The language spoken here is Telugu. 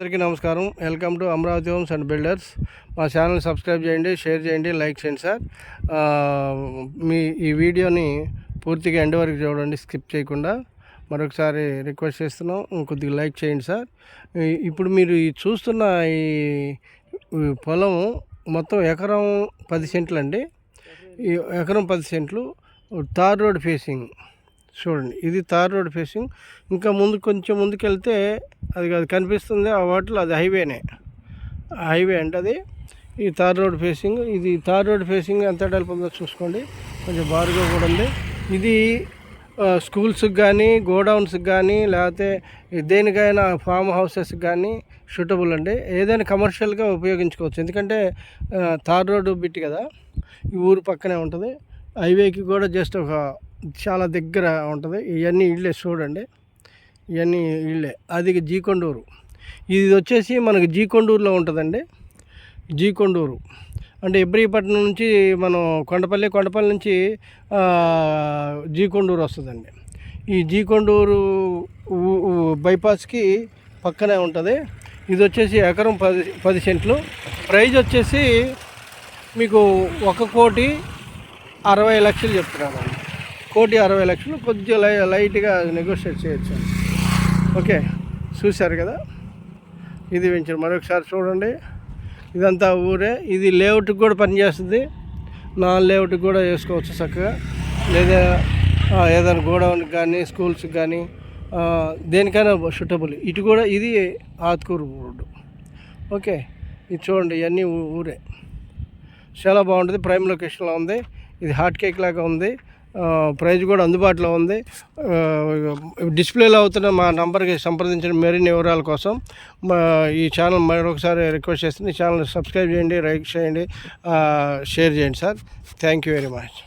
అందరికీ నమస్కారం. Welcome to Amaravati homes and builders మా ఛానల్ సబ్స్క్రైబ్ చేయండి షేర్ చేయండి లైక్ చేయండి సార్. మీ ఈ వీడియోని పూర్తిగా ఎండ్ వరకు చూడండి స్కిప్ చేయకుండా. మరొకసారి రిక్వెస్ట్ చేస్తున్నాం కొద్దిగా లైక్ చేయండి సార్. ఇప్పుడు మీరు ఈ చూస్తున్న ఈ పొలం మొత్తం ఎకరం పది సెంట్లు అండి. ఎకరం పది సెంట్లు తార్ రోడ్ ఫేసింగ్ చూడండి ఇది తార్ రోడ్ ఫేసింగ్ ఇంకా ముందు కొంచెం ముందుకెళ్తే అది అది కనిపిస్తుంది ఆ వాటిలో అది హైవేనే హైవే అంటే అది ఈ తార్ రోడ్ ఫేసింగ్ ఇది తార్ రోడ్ ఫేసింగ్ ఎంత డెవలప్ ఉందో చూసుకోండి. కొంచెం బారుగా కూడా ఉంది. ఇది స్కూల్స్కి కానీ గోడౌన్స్కి కానీ లేకపోతే దేనికైనా ఫామ్ హౌసెస్కి కానీ సూటబుల్ అండి. ఏదైనా కమర్షియల్గా ఉపయోగించుకోవచ్చు. ఎందుకంటే తార్ రోడ్డు బిట్టి కదా. ఈ ఊరు పక్కనే ఉంటుంది. హైవేకి కూడా జస్ట్ ఒక చాలా దగ్గర ఉంటుంది. ఇవన్నీ ఇళ్ళే చూడండి. ఇవన్నీ వీళ్ళే అది జీకొండూరు. ఇది వచ్చేసి మనకి జీకొండూరులో ఉంటుందండి. జీకొండూరు. అంటే ఇబ్రహీపట్నం నుంచి మనం కొండపల్లి కొండపల్లి నుంచి జీకొండూరు వస్తుందండి. ఈ జీకొండూరు బైపాస్కి పక్కనే ఉంటుంది. ఇది వచ్చేసి ఎకరం పది పది సెంట్లు. ప్రైజ్ వచ్చేసి మీకు ఒక కోటి అరవై లక్షలు చెప్తున్నాను. కోటి అరవై లక్షలు కొద్దిగా లై లైట్గా నెగోషియేట్ చేయొచ్చు ఓకే చూశారు కదా? ఇది వెంచర్ మరొకసారి చూడండి. ఇదంతా ఊరే. ఇది లేఅవుట్కి కూడా పనిచేస్తుంది నాన్ లేఅవుట్కి కూడా వేసుకోవచ్చు చక్కగా. లేదా ఏదైనా గోడౌన్కి కానీ స్కూల్స్కి కానీ దేనికైనా సూటబుల్ ఇటు కూడా ఇది ఆత్కూరు రోడ్డు. ఓకే ఇది చూడండి. ఇవన్నీ ఊ- ఊరే. చాలా బాగుంటుంది. ప్రైమ్ లొకేషన్లో ఉంది. ఇది హాట్ కేక్ లాగా ఉంది. ప్రైజ్ కూడా అందుబాటులో ఉంది. డిస్ప్లేలో అవుతున్న మా నంబర్కి సంప్రదించిన మరిన్ని వివరాల కోసం మా ఈ ఛానల్ మరొకసారి రిక్వెస్ట్ చేస్తుంది ఈ ఛానల్ సబ్స్క్రైబ్ చేయండి లైక్ చేయండి షేర్ చేయండి sir. Thank you very much.